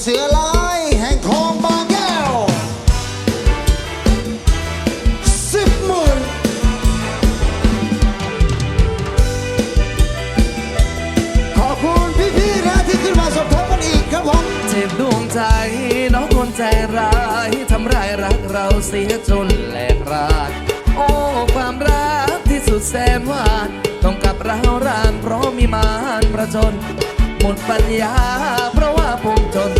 เสือลายแห่งทองบางแก้วสิบหมื่นขอบคุณพี่ๆนะที่ขึ้นมาสมทบกันอีกครับผมเจ็บดวงใจน้องคนใจร้ายทำร้ายรักเราเสียจนแหลกรานโอ้ความรักที่สุดแสนหวานต้องกับเรารานเพราะมีมารประจนหมดปัญญาเพราะว่าผมจน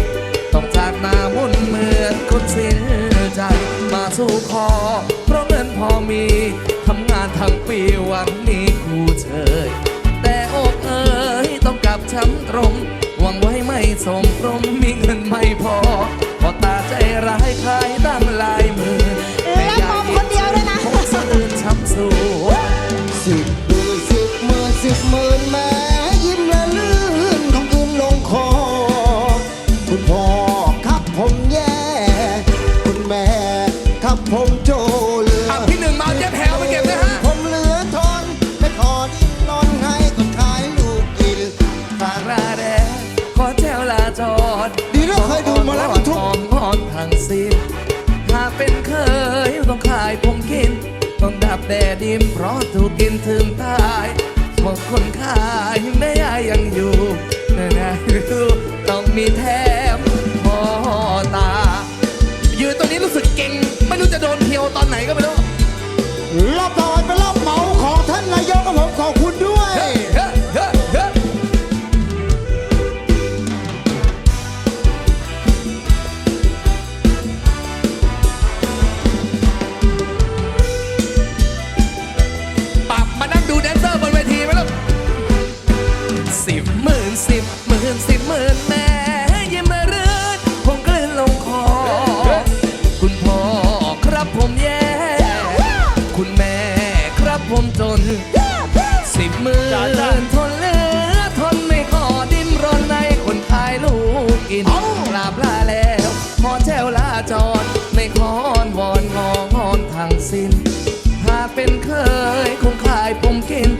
แต่ดิมเพราะถูกกินถึงตายพอคนขายไม่ยายยังอยู่นะนะต้องมีแถมพอตา ยืนตัวนี้รู้สึกเก่ง ไม่รู้จะโดนเพียวตอนไหนก็ไม่รู้ มื่นทนเหลือทนไม่ขอดิ้นรนในคนขายลูกกินเอ้ากราบลาแล้วขอแจวลาจรไม่ขอนวอนงองอนทางสิ้นถ้าเป็นเคยคงขายผมกิน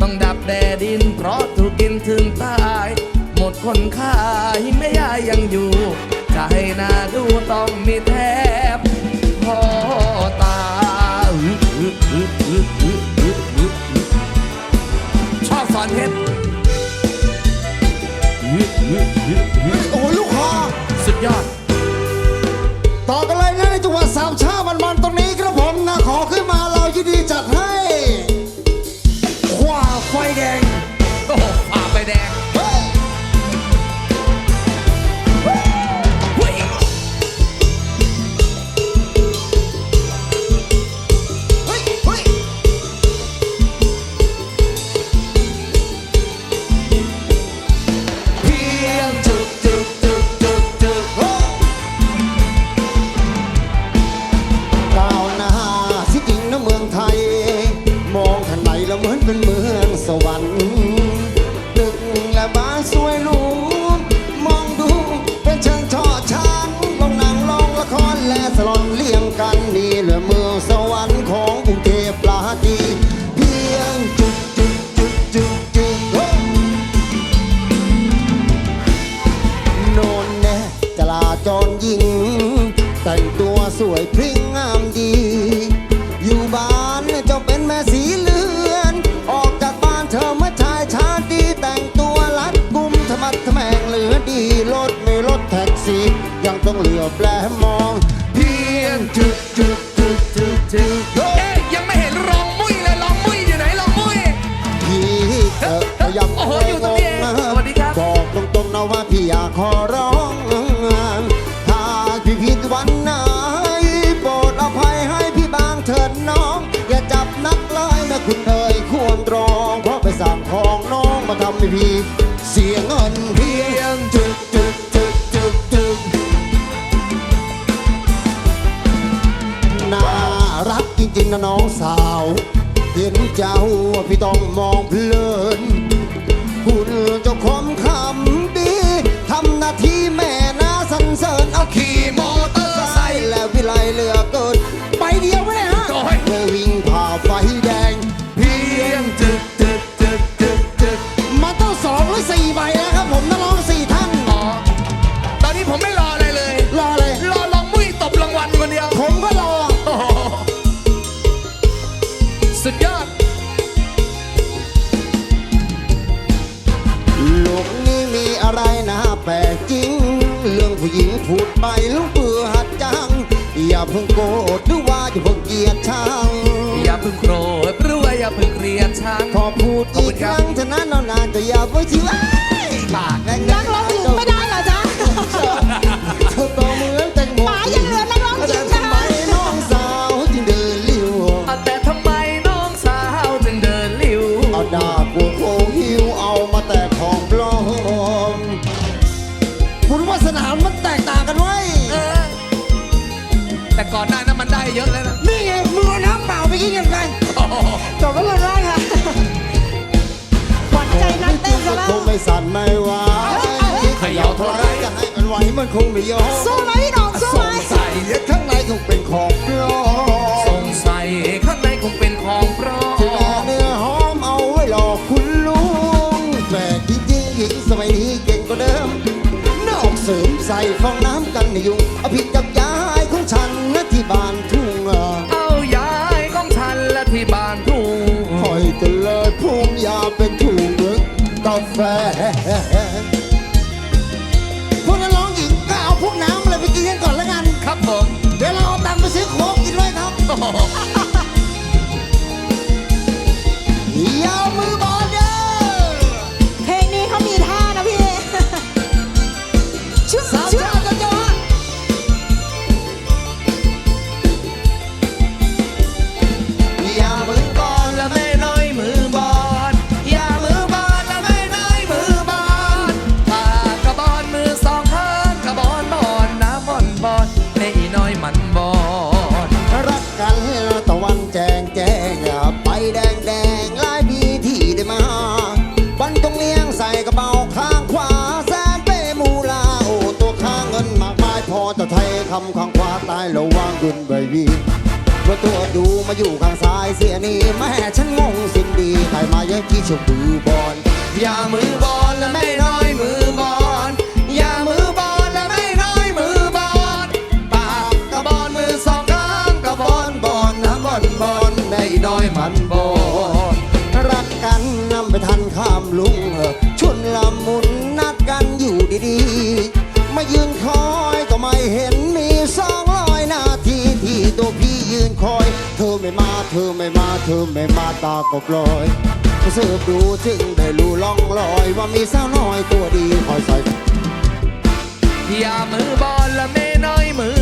ต้องดับแดดิน เพราะถูกกินถึงตาย หมดคนขายไม่ยายยังอยู่จะให้หน้าดูต้องมีแทบพอตา ช สวยพริ้งงามดี อยู่บ้านเจ้าเป็นแม่สีเลือน ออกจากบ้านเธอเมื่อชายชาติดีแต่งตัวรัดกุมธรรมัดทแมงเหลือดีรถไม่รถแท็กซี่ยังต้องเหลือแปลมอง เพียงจุดจุด คุณเอ๋ยควรตรอง เพราะไปสั่งของน้องมาทำให้พี่เสียเงินเพียงจุดจุดจุดจุดจุดน่ารักจริงๆนะน้องสาว เห็นเจ้าพี่ต้องมองเพลินคุณเจ้าคมคำดีทำหน้าที่แม่นาสันเสริญเอาขี่มอเตอร์ไซค์และวิไลเหลือเกินไปเดียวไม่ได้ ผู้หญิงพูดไปลูกเบื่อหัดจัง อย่าเพิ่งโกรธหรือว่าอย่าเพิ่งเกลียดชังอย่าเพิ่งโกรธหรือว่าอย่าเพิ่งเกลียดชังขอพูดอีกครั้งเท่านั้นเอานานจะอย่าไว้ที่ว่าปากแดงนั กต่างกันไว้ยเออแต่ก่อนหน้านั้นมันได้เยอะแล้วนะนี่ไงมือเอาน้ำเปล่าไปกินกันไงโอ้โหจบแล้วเลยได้ค่ะหวั่นใจนักเต้นซะแล้ว คงไม่สั่นไม่ไหวเขย่าเท่าไรจะให้มันไหวมันคงไม่ยอมสู้ไหมพี่หน้องสู้สไหมงสัยข้างในคงเป็นของปลอสมงสัยข้างในคงเป็นของปลอที่แม่มเนื้อหอมเอาไว้หลอกคุณลุงแปลกจริงๆหญิงสมัยนี้เก่ เสริมใส่ฟองน้ำกันยุงอภิกับยายของฉันนะที่บ้าน กุนใบวีว่าตัวดูมาอยู่ข้างซ้ายเสียนี่แม่ฉันงงสิ่งดีใครมาเยอะที่ชมือบอลอย่ามือบอลและไม่น้อยมือบอลอย่ามือบอลและไม่น้อยมือบอลปากกระบอนมือสองข้างกระบอนบอนน้ำบอนบอนในอีน้อยมันบอนรักกันนำไปทันข้ามลุงเออชวนละมุนนัดกันอยู่ดีๆมายืน คอย เธอไม่มาเธอไม่มาเธอไม่มาตาก็ปลอยเสืบดูจึงได้รู้ล่องลอย ว่ามีสาวน้อยตัวดีคอยใส่อย่ามือบอลและไม่น้อยมือ